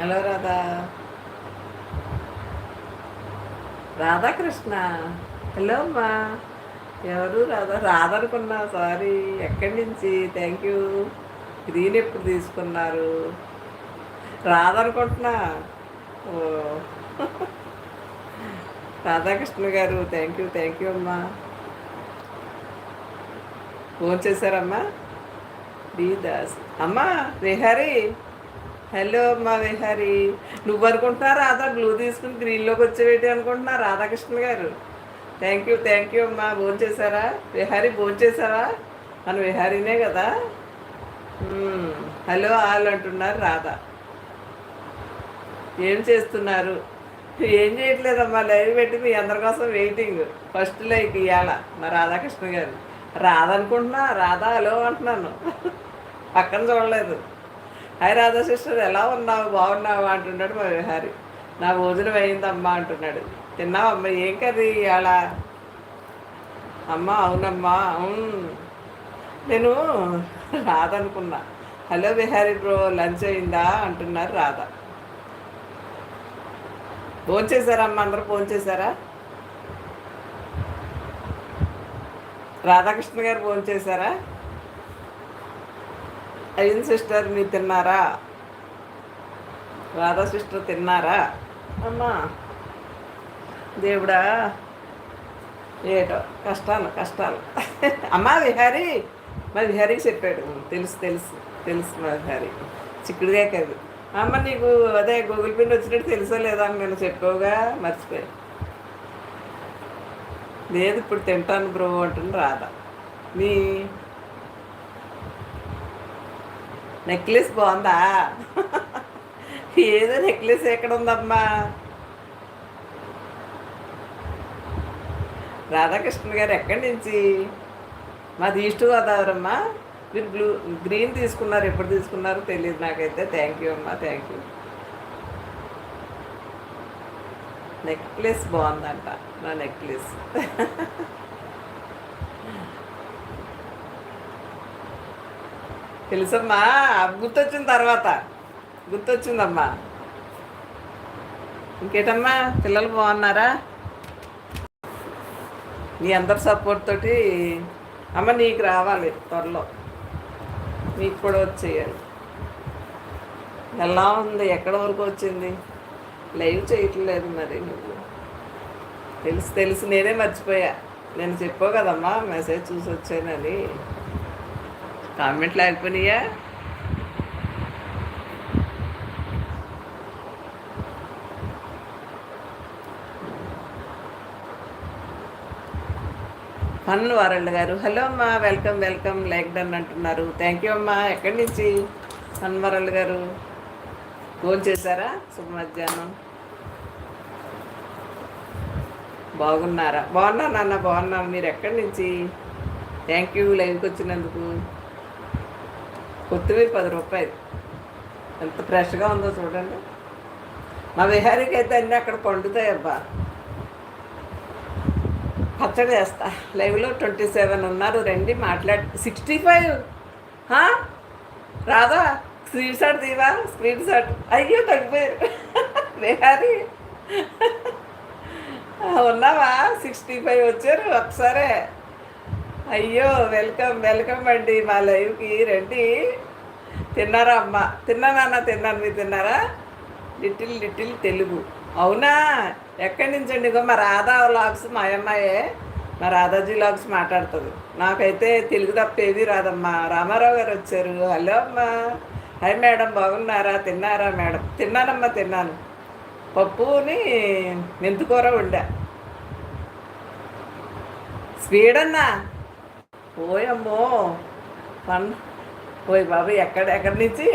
Hello Radha. Radhakrishna hello అమ్మా. ఎవరు రాధా? రాధ అనుకున్నా సారీ ఎక్కడి నుంచి? థ్యాంక్ యూ గ్రీన్ ఎప్పుడు తీసుకున్నారు? రాధ అనుకుంటున్నా. ఓ. రాధాకృష్ణ గారు థ్యాంక్ యూ థ్యాంక్ యూ అమ్మా. ఫోన్ చేశారమ్మా. డి దాస్ అమ్మా విహారీ హలో అమ్మా విహారీ. నువ్వు అనుకుంటున్నా రాధా బ్లూ తీసుకుని గ్రీన్లోకి వచ్చేవేటి అనుకుంటున్నా రాధాకృష్ణ గారు? థ్యాంక్ యూ థ్యాంక్ యూ అమ్మా. భోజనం చేశారా? విహారీ భోజనం చేశారా మన విహారీనే కదా? Hmm. హలో వాళ్ళు అంటున్నారు రాధా. ఏం చేస్తున్నారు? ఏం చేయట్లేదమ్మా లైవ్ పెట్టి మీ అందరి కోసం వెయిటింగ్ ఫస్ట్ లైక్ ఇవాళ మా రాధాకృష్ణ గారు. రాధ అనుకుంటున్నా రాధా హలో అంటున్నాను. పక్కన చూడలేదు. హై రాధా సిస్టర్ ఎలా ఉన్నావు? బాగున్నావు? అంటున్నాడు మా విహారి నా భోజనం అయిందమ్మా అంటున్నాడు. తిన్నావమ్మా? ఏం కర్రీ ఇవాళ? అమ్మా అవునమ్మా నేను రాధ అనుకున్నా. హలో విహారీ బ్రో లంచ్ అయిందా? అంటున్నారు రాధ. ఫోన్ చేశారమ్మా? అందరు అందరూ ఫోన్ చేశారా? రాధాకృష్ణ గారు ఫోన్ చేశారా? అయింది సిస్టర్ మీరు తిన్నారా? రాధా సిస్టర్ తిన్నారా? అమ్మా దేవుడా ఏటో కష్టాలు కష్టాలు. అమ్మా విహారీ మా విహారీకి చెప్పాడు. తెలుసు తెలుసు తెలుసు మా విహారీ. చిక్కుడుగా కాదు అమ్మ నీకు అదే గూగుల్ పిన్ వచ్చినట్టు తెలుసో లేదా అని నేను చెప్పావుగా మర్చిపోయా. లేదు ఇప్పుడు తింటాను బ్రో అంటుంది రాధా. మీ నెక్లెస్ బాగుందా? ఏదో నెక్లెస్ ఎక్కడ ఉందమ్మా రాధాకృష్ణ గారు ఎక్కడి నుంచి? మాది ఈస్ట్ గోదావరి అమ్మా మీరు బ్లూ గ్రీన్ తీసుకున్నారు ఎప్పుడు తీసుకున్నారో తెలియదు నాకైతే. థ్యాంక్ యూ అమ్మా థ్యాంక్ యూ నెక్లెస్ బాగుందంట నా నెక్లెస్. తెలుసమ్మా గుర్తొచ్చిన తర్వాత. గుర్తొచ్చిందమ్మా. ఇంకేటమ్మా పిల్లలు బాగున్నారా? నీ అందరి సపోర్ట్ తోటి అమ్మ నీకు రావాలి త్వరలో. నీకు కూడా వచ్చేయాలి. ఎలా ఉంది? ఎక్కడ వరకు వచ్చింది? లైవ్ చేయట్లేదు మరి నువ్వు. తెలుసు తెలుసు నేనే మర్చిపోయా. నేను చెప్పావు కదమ్మా మెసేజ్ చూసి వచ్చానని. కామెంట్లు ఆగిపోయినాయా? పన్ను వారళ్ళు గారు. హలో అమ్మా వెల్కమ్ వెల్కమ్ లైక్ డన్ అంటున్నారు. థ్యాంక్ యూ అమ్మా. ఎక్కడి నుంచి? ఫన్ వరల్డ్ గారు. ఫోన్ చేశారా? శుభ మధ్యాహ్నం. బాగున్నారా? బాగున్నా నాన్న బాగున్నాను. మీరు ఎక్కడి నుంచి? థ్యాంక్ యూ లైవ్కి వచ్చినందుకు. కొత్తిమీర పది రూపాయలు. ఎంత ఫ్రెష్గా ఉందో చూడండి. మా విహారీకి అయితే అన్నీ అక్కడ పండుతాయి అబ్బా పచ్చడి చేస్తా. లైవ్లో ట్వంటీ సెవెన్ ఉన్నారు. రండి మాట్లాడి. Sixty five. రాదా స్క్రీన్ షాట్ తీవా? Screen shot. అయ్యో తగ్గిపోయారు విహారీ. ఉన్నావా? సిక్స్టీ ఫైవ్ వచ్చారు. ఒకసారే. అయ్యో వెల్కమ్ వెల్కమ్ అండి మా లైవ్కి రండి. తిన్నారా అమ్మ? తిన్నానన్న తిన్నాను. మీరు తిన్నారా? Little little Telugu. అవునా? ఎక్కడి నుంచి అండి? ఇగో మా రాధా లాగ్స్ మా అమ్మాయే మా రాధాజీ లాగ్స్ మాట్లాడుతుంది. నాకైతే తెలుగు తప్పేది రాదమ్మా. రామారావు గారు వచ్చారు. హలో అమ్మా. హాయ్ మేడం బాగున్నారా? తిన్నారా మేడం? తిన్నానమ్మా తిన్నాను. పప్పుని మెంతుకూర ఉండా స్వీడన్నా ఓయమ్మో పన్ ఓయ్ బాబు ఎక్కడ ఎక్కడి నుంచి?